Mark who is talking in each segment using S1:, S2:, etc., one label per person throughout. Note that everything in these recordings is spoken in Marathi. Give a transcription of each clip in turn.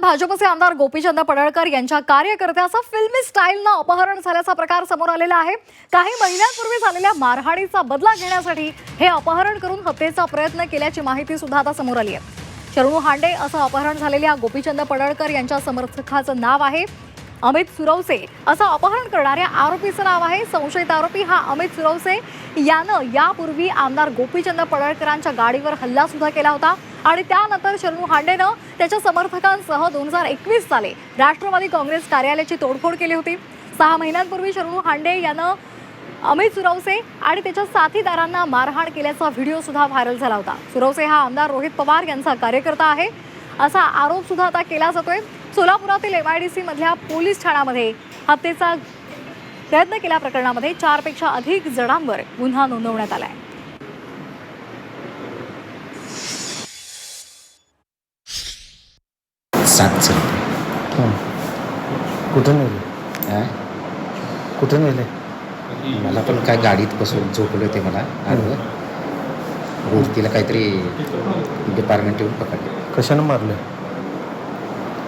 S1: भाजपचे आमदार गोपीचंद पडळकर यांच्या कार्यकर्त्याचं फिल्मी स्टाईलनं अपहरण झाल्याचा प्रकार समोर आलेला आहे. काही महिन्यांपूर्वी झालेल्या मारहाणीचा बदला घेण्यासाठी हे अपहरण करून हत्येचा प्रयत्न केल्याची माहिती सुद्धा आता समोर आली आहे. शरणू हांडे असं अपहरण झालेल्या गोपीचंद पडळकर यांच्या समर्थकाचं नाव आहे. अमित सुरवसे असं अपहरण करणाऱ्या आरोपीचं नाव आहे संशयित आरोपी. हा अमित सुरवसे यानं यापूर्वी आमदार गोपीचंद पडळकरांच्या गाडीवर हल्ला सुद्धा केला होता आणि त्यानंतर शरणू हांडेनं त्याच्या समर्थकांसह दोन हजार एकवीस साली राष्ट्रवादी काँग्रेस कार्यालयाची तोडफोड केली होती. सहा महिन्यांपूर्वी शरणू हांडे यानं अमित सुरवसे आणि त्याच्या साथीदारांना मारहाण केल्याचा व्हिडिओ सुद्धा व्हायरल झाला होता. सुरवसे हा आमदार रोहित पवार यांचा कार्यकर्ता आहे. असा आरोप सुद्धा आता केला जातोय. सोलापुरातील एमआयडीसी मधल्या पोलीस ठाण्यामध्ये हत्येचा प्रयत्न केल्या प्रकरणामध्ये चारपेक्षा अधिक जणांवर गुन्हा नोंदवण्यात आलाय.
S2: सातशे
S3: हं. कुठे नेले?
S2: हां?
S3: कुठे नेले?
S2: मला पण काय गाडीत बसून झोपले होते मला. आडवं वरतीला काहीतरी डिपार्टमेंट येऊन पकडले.
S3: कशानं मारले?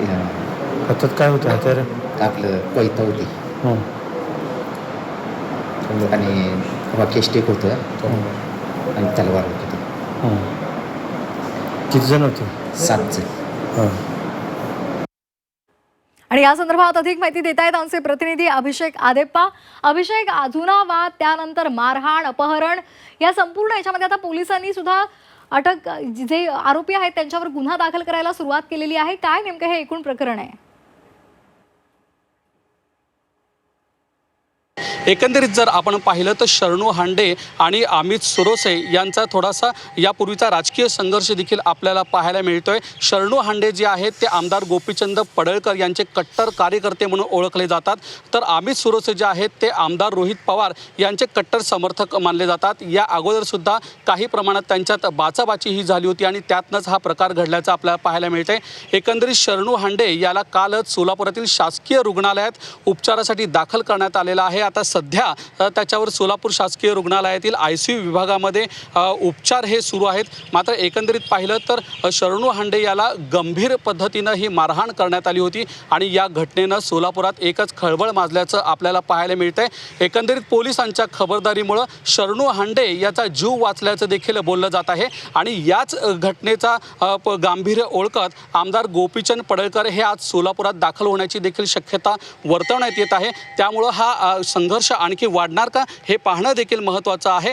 S3: हातात काय होतं? हत्यार
S2: आपलं कोयता होती
S3: हं.
S2: आणि हॉकी स्टिक होतं.
S3: हं.
S2: आणि तलवार होती
S3: हं. किती जण होते?
S2: सातचे
S3: हां.
S1: आणि या संदर्भात अधिक माहिती देत आहेत आमचे प्रतिनिधी अभिषेक आदेप्पा. अभिषेक अधुना वाद त्यानंतर मारहाण अपहरण या संपूर्ण याच्यामध्ये आता पोलिसांनी सुद्धा अटक जे आरोपी आहेत त्यांच्यावर गुन्हा दाखल करायला सुरुवात केलेली आहे. काय नेमकं हे एकूण प्रकरण आहे?
S4: एकंदरीत जर आपण पाहिलं तर शरणू हांडे आणि अमित सुरोसे यांचा थोडासा यापूर्वीचा राजकीय संघर्ष देखील आपल्याला पाहायला मिळतोय. शरणू हांडे जे आहेत ते आमदार गोपीचंद पडळकर यांचे कट्टर कार्यकर्ते म्हणून ओळखले जातात. तर अमित सुरोसे जे आहेत ते आमदार रोहित पवार यांचे कट्टर समर्थक मानले जातात. या अगोदर सुद्धा काही प्रमाणात त्यांच्यात बाचाबाची ही झाली होती आणि त्यातनंच हा प्रकार घडल्याचा आपल्याला पाहायला मिळतंय. एकंदरीत शरणू हांडे याला कालच सोलापुरातील शासकीय रुग्णालयात उपचारासाठी दाखल करण्यात आलेला आहे. आता सध्या त्याच्यावर सोलापूर शासकीय रुग्णालयातील आय सी यू विभागामध्ये उपचार हे सुरू आहेत. मात्र एकंदरीत पाहिलं तर शरणू हांडे याला गंभीर पद्धतीनं ही मारहाण करण्यात आली होती आणि या घटनेनं सोलापुरात एकच खळबळ माजल्याचं आपल्याला पाहायला मिळतंय. एकंदरीत पोलिसांच्या खबरदारीमुळं शरणू हांडे याचा जीव वाचल्याचं देखील बोललं जात आहे आणि याच घटनेचा प- गांभीर्य ओळखत आमदार गोपीचंद पडळकर हे आज सोलापुरात दाखल होण्याची देखील शक्यता वर्तवण्यात येत आहे. त्यामुळं हा संघर्ष संघर्ष आणखी वाढणार का हे पाहणं देखील महत्त्वाचं आहे.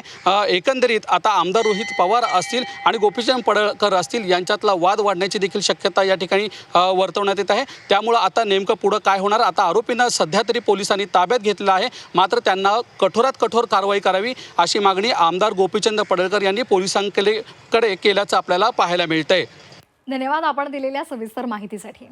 S4: एकंदरीत आता आमदार रोहित पवार असतील आणि गोपीचंद पडळकर असतील यांच्यातला वाद वाढण्याची देखील शक्यता या ठिकाणी वर्तवण्यात येत आहे. त्यामुळं आता नेमकं पुढं काय होणार? आता आरोपींना सध्या तरी पोलिसांनी ताब्यात घेतलेलं आहे. मात्र त्यांना कठोरात कठोर कारवाई करावी अशी मागणी आमदार गोपीचंद पडळकर यांनी पोलिसांकडे कडे केल्याचं आपल्याला पाहायला मिळतंय.
S1: धन्यवाद आपण दिलेल्या सविस्तर माहितीसाठी.